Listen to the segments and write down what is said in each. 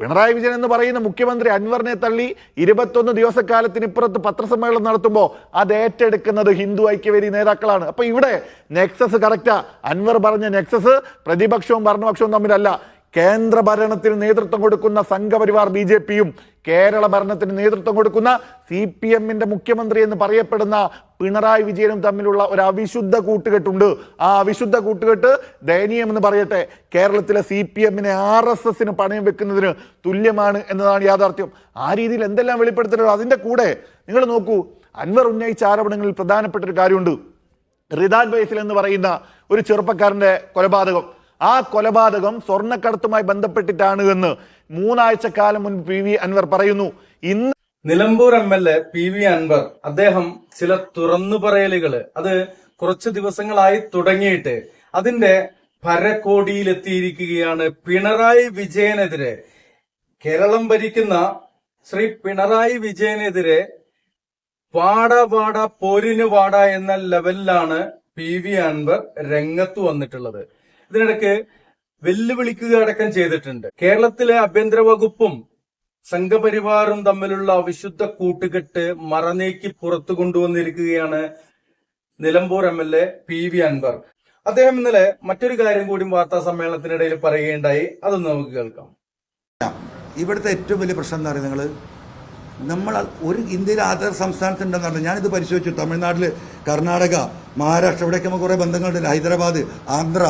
പിണറായി വിജയൻ എന്ന് പറയുന്ന മുഖ്യമന്ത്രി അൻവറിനെ തള്ളി ഇരുപത്തൊന്ന് ദിവസക്കാലത്തിനിപ്പുറത്ത് പത്രസമ്മേളനം നടത്തുമ്പോൾ അത് ഏറ്റെടുക്കുന്നത് ഹിന്ദു ഐക്യവേദി നേതാക്കളാണ്. അപ്പൊ ഇവിടെ നെക്സസ് കറക്റ്റാ അൻവർ പറഞ്ഞ നെക്സസ് പ്രതിപക്ഷവും ഭരണപക്ഷവും തമ്മിലല്ല. കേന്ദ്ര ഭരണത്തിന് നേതൃത്വം കൊടുക്കുന്ന സംഘപരിവാർ ബി ജെ പിയും കേരള ഭരണത്തിന് നേതൃത്വം കൊടുക്കുന്ന സി പി എമ്മിന്റെ മുഖ്യമന്ത്രി എന്ന് പറയപ്പെടുന്ന പിണറായി വിജയനും തമ്മിലുള്ള ഒരു അവിശുദ്ധ കൂട്ടുകെട്ടുണ്ട്. ആ അവിശുദ്ധ കൂട്ടുകെട്ട് ദയനീയം എന്ന് പറയട്ടെ കേരളത്തിലെ സി പി എമ്മിനെ ആർ എസ് എസിന് പണയം വെക്കുന്നതിന് തുല്യമാണ് എന്നതാണ് യാഥാർത്ഥ്യം. ആ രീതിയിൽ എന്തെല്ലാം വെളിപ്പെടുത്തലുകൾ അതിന്റെ കൂടെ? നിങ്ങൾ നോക്കൂ അൻവർ ഉന്നയിച്ച ആരോപണങ്ങളിൽ പ്രധാനപ്പെട്ട ഒരു കാര്യമുണ്ട്. റിദാൻ ബൈസിൽ എന്ന് പറയുന്ന ഒരു ചെറുപ്പക്കാരന്റെ കൊലപാതകം. ആ കൊലപാതകം സ്വർണക്കടത്തുമായി ബന്ധപ്പെട്ടിട്ടാണ് എന്ന് മൂന്നാഴ്ച കാലം മുൻപ് പി വി അൻവർ പറയുന്നു. ഇന്ന് Nilambur M L A P V Anwar അദ്ദേഹം ചില തുറന്നു പറയലുകൾ അത് കുറച്ച് ദിവസങ്ങളായി തുടങ്ങിയിട്ട് അതിന്റെ ഭരക്കോടിയിലെത്തിയിരിക്കുകയാണ്. പിണറായി വിജയനെതിരെ കേരളം ഭരിക്കുന്ന ശ്രീ പിണറായി വിജയനെതിരെ വാട വാട പോരിന് വാട എന്ന ലെവലിലാണ് പി വി അൻവർ രംഗത്ത് വന്നിട്ടുള്ളത്. ഇതിനിടയ്ക്ക് വെല്ലുവിളിക്കുക അടക്കം ചെയ്തിട്ടുണ്ട്. കേരളത്തിലെ ആഭ്യന്തര വകുപ്പും സംഘപരിവാറും തമ്മിലുള്ള അവിശുദ്ധ കൂട്ടുകെട്ട് മറനീക്കി പുറത്തു കൊണ്ടുവന്നിരിക്കുകയാണ് Nilambur M L A P V Anwar. അദ്ദേഹം ഇന്നലെ മറ്റൊരു കാര്യം കൂടി വാർത്താ സമ്മേളനത്തിനിടയിൽ പറയുകയുണ്ടായി. അതൊന്ന് നമുക്ക് കേൾക്കാം. ഇവിടുത്തെ ഏറ്റവും വലിയ പ്രശ്നം എന്ന് പറയുന്നത് നമ്മൾ ഒരു ഇന്ത്യയിലെ ആധാർ സംസ്ഥാനത്തുണ്ടെന്ന് പറഞ്ഞു ഞാനിത് പരിശോധിച്ചു. തമിഴ്നാട്ടിൽ കർണാടക മഹാരാഷ്ട്ര ഇവിടെയൊക്കെ നമുക്ക് കുറേ ബന്ധങ്ങളുണ്ട്. ഹൈദരാബാദ് ആന്ധ്ര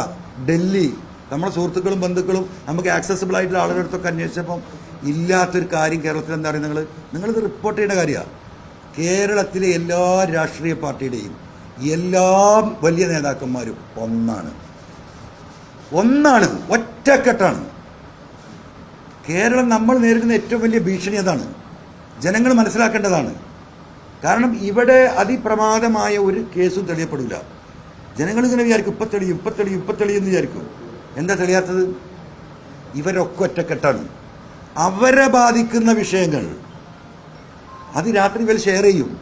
ഡൽഹി നമ്മുടെ സുഹൃത്തുക്കളും ബന്ധുക്കളും നമുക്ക് ആക്സസിബിൾ ആയിട്ടുള്ള ആളുകളുടെ അടുത്തൊക്കെ അന്വേഷിച്ചപ്പം ഇല്ലാത്തൊരു കാര്യം കേരളത്തിൽ എന്താ പറയുക നിങ്ങൾ നിങ്ങളിത് റിപ്പോർട്ട് ചെയ്യേണ്ട കാര്യമാണ് കേരളത്തിലെ എല്ലാ രാഷ്ട്രീയ പാർട്ടിയുടെയും എല്ലാ വലിയ നേതാക്കന്മാരും ഒന്നാണ്. ഒന്നാണ് ഒറ്റക്കെട്ടാണ്. കേരളം നമ്മൾ നേരിടുന്ന ഏറ്റവും വലിയ ഭീഷണി അതാണ്. ജനങ്ങൾ മനസ്സിലാക്കേണ്ടതാണ്. കാരണം ഇവിടെ അതിപ്രമാദമായ ഒരു കേസും തെളിയപ്പെടില്ല. ജനങ്ങൾ ഇങ്ങനെ വിചാരിക്കും ഇപ്പം തെളിയും ഇപ്പം തെളിയും ഇപ്പം തെളിയെന്ന് വിചാരിക്കും. എന്താ തെളിയാത്തത്? ഇവരൊക്കെ ഒറ്റക്കെട്ടാണ്. അവരെ ബാധിക്കുന്ന വിഷയങ്ങൾ അത് രാത്രി ഇവർ ഷെയർ ചെയ്യും.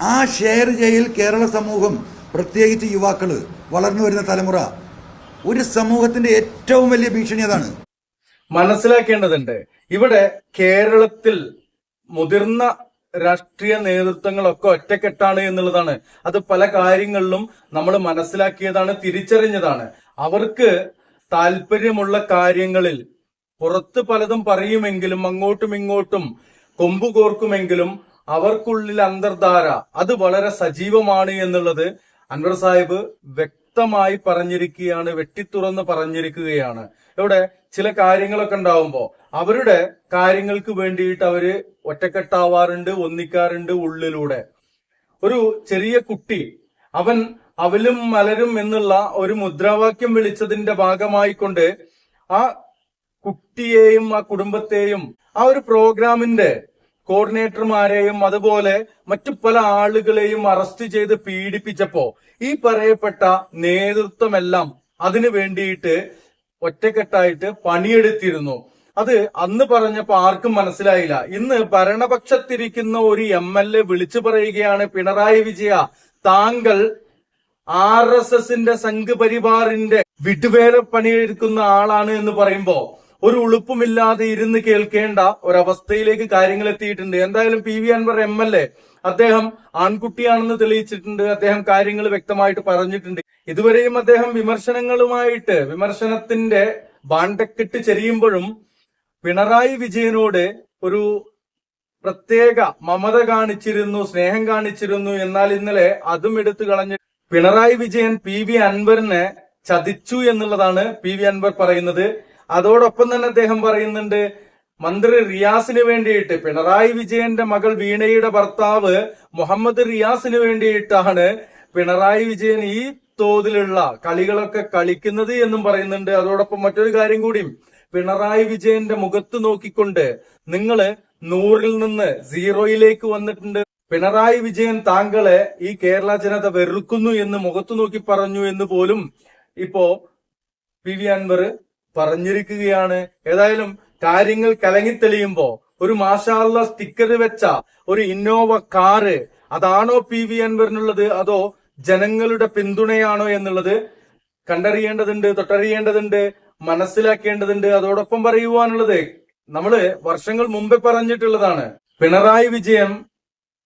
ആ ഷെയർ ചെയ്യൽ കേരള സമൂഹം പ്രത്യേകിച്ച് യുവാക്കൾ വളർന്നു വരുന്ന തലമുറ ഒരു സമൂഹത്തിന്റെ ഏറ്റവും വലിയ ഭീഷണി അതാണ്. മനസ്സിലാക്കേണ്ടതുണ്ട്. ഇവിടെ കേരളത്തിൽ മുതിർന്ന രാഷ്ട്രീയ നേതൃത്വങ്ങളൊക്കെ ഒറ്റക്കെട്ടാണ് എന്നുള്ളതാണ്. അത് പല കാര്യങ്ങളിലും നമ്മൾ മനസ്സിലാക്കിയതാണ് തിരിച്ചറിഞ്ഞതാണ്. അവർക്ക് താല്പര്യമുള്ള കാര്യങ്ങളിൽ പുറത്ത് പലതും പറയുമെങ്കിലും അങ്ങോട്ടും ഇങ്ങോട്ടും കൊമ്പു കോർക്കുമെങ്കിലും അവർക്കുള്ളിൽ അന്തർധാര അത് വളരെ സജീവമാണ് എന്നുള്ളത് അൻവർ സാഹിബ് വ്യക്തമായി പറഞ്ഞിരിക്കുകയാണ് വെട്ടിത്തുറന്ന് പറഞ്ഞിരിക്കുകയാണ്. ഇവിടെ ചില കാര്യങ്ങളൊക്കെ ഉണ്ടാവുമ്പോ അവരുടെ കാര്യങ്ങൾക്ക് വേണ്ടിയിട്ട് അവർ ഒറ്റക്കെട്ടാവാറുണ്ട് ഒന്നിക്കാറുണ്ട് ഉള്ളിലൂടെ. ഒരു ചെറിയ കുട്ടി അവൻ അവലും മലരും എന്നുള്ള ഒരു മുദ്രാവാക്യം വിളിച്ചതിന്റെ ഭാഗമായിക്കൊണ്ട് ആ കുട്ടിയെയും ആ കുടുംബത്തെയും ആ ഒരു പ്രോഗ്രാമിന്റെ കോർഡിനേറ്റർമാരെയും അതുപോലെ മറ്റു പല ആളുകളെയും അറസ്റ്റ് ചെയ്ത് പീഡിപ്പിച്ചപ്പോ ഈ പറയപ്പെട്ട നേതൃത്വമെല്ലാം അതിനു വേണ്ടിയിട്ട് ഒറ്റക്കെട്ടായിട്ട് പണിയെടുത്തിരുന്നു. അത് അന്ന് പറഞ്ഞപ്പോ ആർക്കും മനസ്സിലായില്ല. ഇന്ന് ഭരണപക്ഷത്തിരിക്കുന്ന ഒരു എം എൽ എ വിളിച്ചു പറയുകയാണ് പിണറായി വിജയ താങ്കൾ ആർ എസ് എസിന്റെ സംഘപരിവാറിന്റെ വിട്ടുവേല പണിയെടുക്കുന്ന ആളാണ് എന്ന് പറയുമ്പോ ഒരു ഉളുപ്പുമില്ലാതെ ഇരുന്ന് കേൾക്കേണ്ട ഒരവസ്ഥയിലേക്ക് കാര്യങ്ങൾ എത്തിയിട്ടുണ്ട്. എന്തായാലും P V Anwar M L A അദ്ദേഹം ആൺകുട്ടിയാണെന്ന് തെളിയിച്ചിട്ടുണ്ട്. അദ്ദേഹം കാര്യങ്ങൾ വ്യക്തമായിട്ട് പറഞ്ഞിട്ടുണ്ട്. ഇതുവരെയും അദ്ദേഹം വിമർശനങ്ങളുമായിട്ട് വിമർശനത്തിന്റെ ബാണ്ടക്കെട്ട് ചെരിയുമ്പോഴും പിണറായി വിജയനോട് ഒരു പ്രത്യേക മമത കാണിച്ചിരുന്നു സ്നേഹം കാണിച്ചിരുന്നു. എന്നാൽ ഇന്നലെ അതും എടുത്തു കളഞ്ഞു പിണറായി വിജയൻ പി വി അൻവറിനെ ചതിച്ചു എന്നുള്ളതാണ് പി വി അൻവർ പറയുന്നത്. അതോടൊപ്പം തന്നെ അദ്ദേഹം പറയുന്നുണ്ട് മന്ത്രി റിയാസിന് വേണ്ടിയിട്ട് പിണറായി വിജയന്റെ മകൾ വീണയുടെ ഭർത്താവ് മുഹമ്മദ് റിയാസിന് വേണ്ടിയിട്ടാണ് പിണറായി വിജയൻ ഈ തോതിലുള്ള കളികളൊക്കെ കളിക്കുന്നത് എന്നും പറയുന്നുണ്ട്. അതോടൊപ്പം മറ്റൊരു കാര്യം കൂടിയും പിണറായി വിജയന്റെ മുഖത്ത് നോക്കിക്കൊണ്ട് നിങ്ങൾ നൂറിൽ നിന്ന് സീറോയിലേക്ക് വന്നിട്ടുണ്ട്. പിണറായി വിജയൻ താങ്കളെ ഈ കേരള ജനത വെറുക്കുന്നു എന്ന് മുഖത്തു നോക്കി പറഞ്ഞു എന്ന് പോലും ഇപ്പോ പി വി അൻവർ പറഞ്ഞിരിക്കുകയാണ്. ഏതായാലും കാര്യങ്ങൾ കലങ്ങിത്തെളിയുമ്പോ ഒരു മാഷാള്ള സ്റ്റിക്കർ വെച്ച ഒരു ഇന്നോവ കാറ് അതാണോ പി വി അൻവറിനുള്ളത്? അതോ ജനങ്ങളുടെ പിന്തുണയാണോ എന്നുള്ളത് കണ്ടറിയേണ്ടതുണ്ട് തൊട്ടറിയേണ്ടതുണ്ട്. മനസ്സിലാക്കേണ്ടതുണ്ട്. അതോടൊപ്പം പറയുവാനുള്ളത് നമ്മൾ വർഷങ്ങൾ മുമ്പേ പറഞ്ഞിട്ടുള്ളതാണ്. പിണറായി വിജയൻ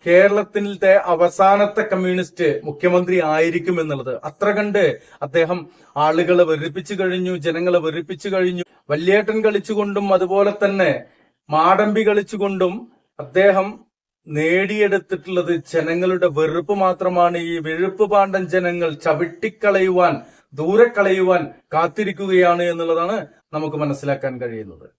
കേരളത്തിലത്തെ അവസാനത്തെ കമ്മ്യൂണിസ്റ്റ് മുഖ്യമന്ത്രി ആയിരിക്കും എന്നുള്ളത്. അത്ര കണ്ട് അദ്ദേഹം ആളുകളെ വെറുപ്പിച്ചു കഴിഞ്ഞു ജനങ്ങളെ വെറുപ്പിച്ചു കഴിഞ്ഞു. വല്യേട്ടൻ കളിച്ചുകൊണ്ടും അതുപോലെ തന്നെ മാടമ്പി കളിച്ചുകൊണ്ടും അദ്ദേഹം നേടിയെടുത്തിട്ടുള്ളത് ജനങ്ങളുടെ വെറുപ്പ് മാത്രമാണ്. ഈ വെഴുപ്പ് പാണ്ഡൻ ജനങ്ങൾ ചവിട്ടിക്കളയുവാൻ ദൂരെ കളയുവാൻ കാത്തിരിക്കുകയാണ് എന്നുള്ളതാണ് നമുക്ക് മനസ്സിലാക്കാൻ കഴിയുന്നത്.